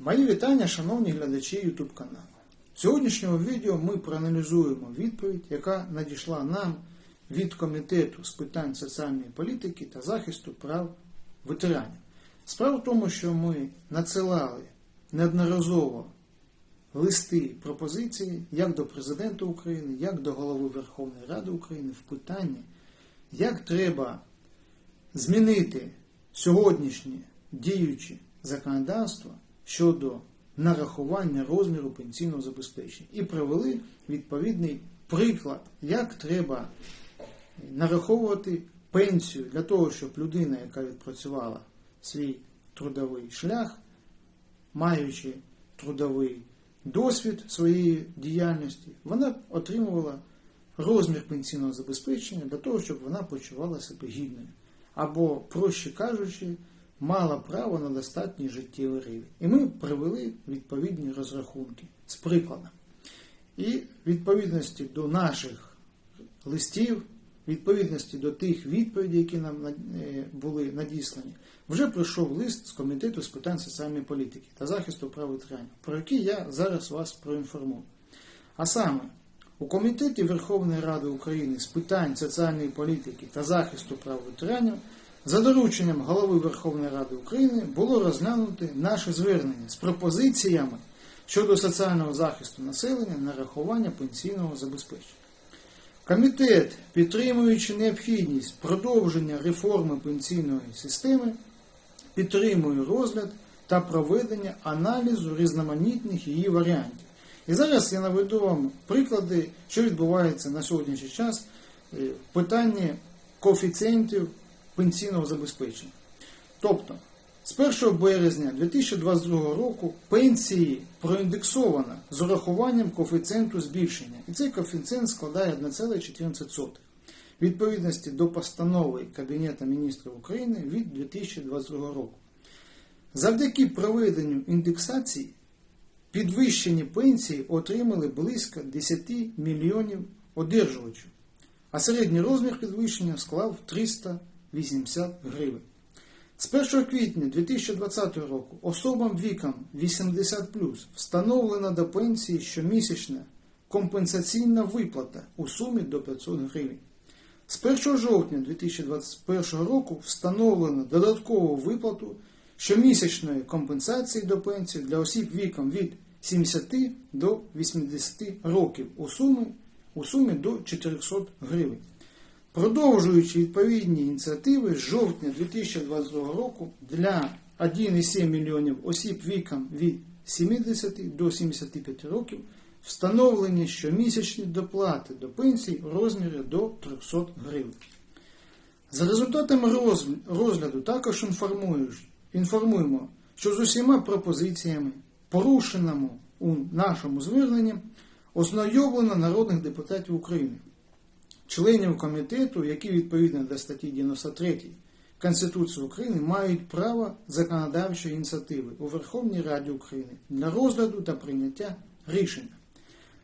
Мої вітання, шановні глядачі YouTube каналу. В сьогоднішньому відео ми проаналізуємо відповідь, яка надійшла нам від Комітету з питань соціальної політики та захисту прав ветеранів. Справа в тому, що ми надсилали неодноразово листи пропозиції як до Президента України, як до Голови Верховної Ради України в питанні, як треба змінити сьогоднішнє діюче законодавство щодо нарахування розміру пенсійного забезпечення і провели відповідний приклад, як треба нараховувати пенсію для того, щоб людина, яка відпрацювала свій трудовий шлях, маючи трудовий досвід своєї діяльності, вона отримувала розмір пенсійного забезпечення для того, щоб вона почувала себе гідною. Або, проще кажучи, мала право на достатній життєвий рівень. І ми привели відповідні розрахунки з прикладом. І відповідності до наших листів, відповідності до тих відповідей, які нам е, були надіслані, вже прийшов лист з Комітету з питань соціальної політики та захисту прав ветеранів, про який я зараз вас проінформую. А саме, у Комітеті Верховної Ради України з питань соціальної політики та захисту прав ветеранів за дорученням Голови Верховної Ради України було розглянуто наше звернення з пропозиціями щодо соціального захисту населення на рахування пенсійного забезпечення. Комітет, підтримуючи необхідність продовження реформи пенсійної системи, підтримує розгляд та проведення аналізу різноманітних її варіантів. І зараз я наведу вам приклади, що відбувається на сьогоднішній час е, в питанні коефіцієнтів пенсійного забезпечення. Тобто, з 1 березня 2022 року пенсії проіндексовано з урахуванням коефіцієнту збільшення. І цей коефіцієнт складає 1,14 відповідності до постанови Кабінету міністрів України від 2022 року. Завдяки проведенню індексації підвищені пенсії отримали близько 10 мільйонів одержувачів, а середній розмір підвищення склав 380 гривень. З 1 квітня 2020 року особам віком 80 встановлена до пенсії щомісячна компенсаційна виплата у сумі до 500 гривень. З 1 жовтня 2021 року встановлено додаткову виплату щомісячної компенсації до пенсії для осіб віком від 70 до 80 років у сумі, у сумі до 400 гривень. Продовжуючи відповідні ініціативи з жовтня 2022 року для 1,7 мільйонів осіб віком від 70 до 75 років встановлені щомісячні доплати до пенсій у розмірі до 300 гривень. За результатами розгляду також інформуємо, що з усіма пропозиціями, порушеними у нашому зверненні, ознайомлено народних депутатів України членів комітету, які відповідно до статті 93 Конституції України мають право законодавчої ініціативи у Верховній Раді України для розгляду та прийняття рішення.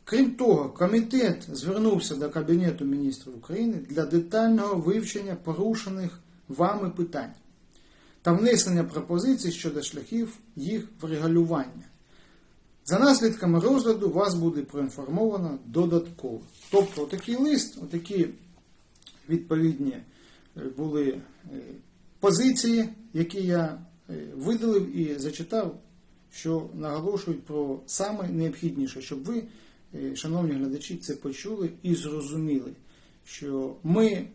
Крім того, комітет звернувся до Кабінету міністрів України для детального вивчення порушених вами питань та внесення пропозицій щодо шляхів їх врегулювання. За наслідками розгляду вас буде проінформовано додатково. Тобто такий лист, отакі відповідні е, були е, позиції, які я е, видалив і зачитав, що наголошують про саме необхідніше, щоб ви, шановні глядачі, це почули і зрозуміли, що ми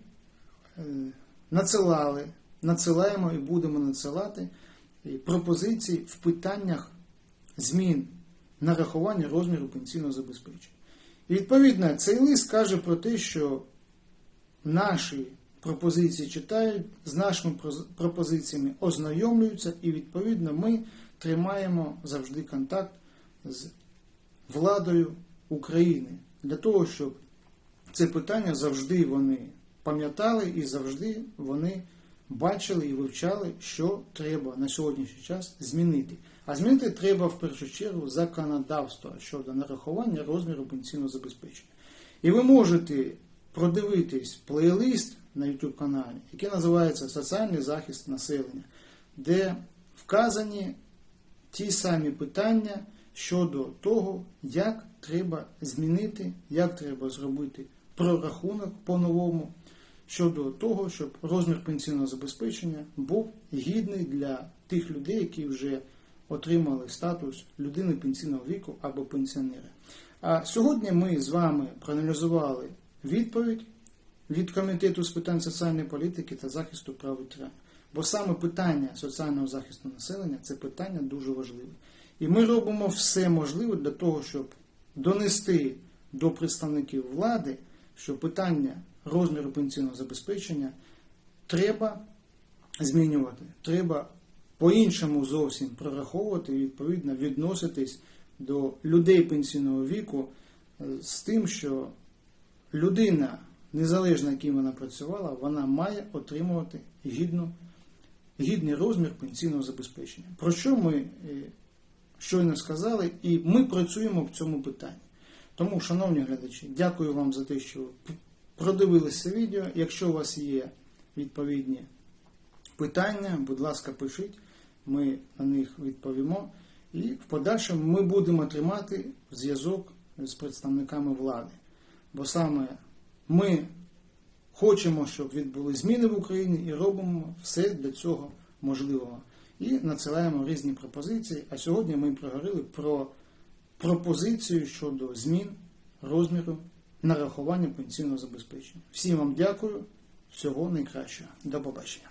надсилали, надсилаємо і будемо надсилати пропозиції в питаннях змін нарахування розміру пенсійного забезпечення. І відповідно цей лист каже про те, що наші пропозиції читають, з нашими пропозиціями ознайомлюються, і відповідно ми тримаємо завжди контакт з владою України для того, щоб це питання завжди вони пам'ятали і завжди вони бачили і вивчали, що треба на сьогоднішній час змінити. А змінити треба в першу чергу законодавство щодо нарахування розміру пенсійного забезпечення. І ви можете продивитись плейлист на YouTube каналі, який називається Соціальний захист населення, де вказані ті самі питання щодо того, як треба змінити, як треба зробити прорахунок по-новому щодо того, щоб розмір пенсійного забезпечення був гідний для тих людей, які вже отримали статус людини пенсійного віку або пенсіонера. А сьогодні ми з вами проаналізували відповідь від Комітету з питань соціальної політики та захисту прав ветеранів. Бо саме питання соціального захисту населення це питання дуже важливе. І ми робимо все можливе для того, щоб донести до представників влади, що питання розміру пенсійного забезпечення треба змінювати. Треба по-іншому зовсім прораховувати і відповідно відноситись до людей пенсійного віку е, з тим, що людина, незалежно яким вона працювала, вона має отримувати гідну, гідний розмір пенсійного забезпечення. Про що ми е, щойно сказали, і ми працюємо в цьому питанні. Тому, шановні глядачі, дякую вам за те, що продивилися відео. Якщо у вас є відповідні питання, будь ласка, пишіть, ми на них відповімо. І в подальшому ми будемо тримати зв'язок з представниками влади. Бо саме ми хочемо, щоб відбули зміни в Україні і робимо все для цього можливого. І надсилаємо різні пропозиції. А сьогодні ми проговорили про пропозицію щодо змін розміру нарахування пенсійного забезпечення. Всім вам дякую, всього найкращого. До побачення.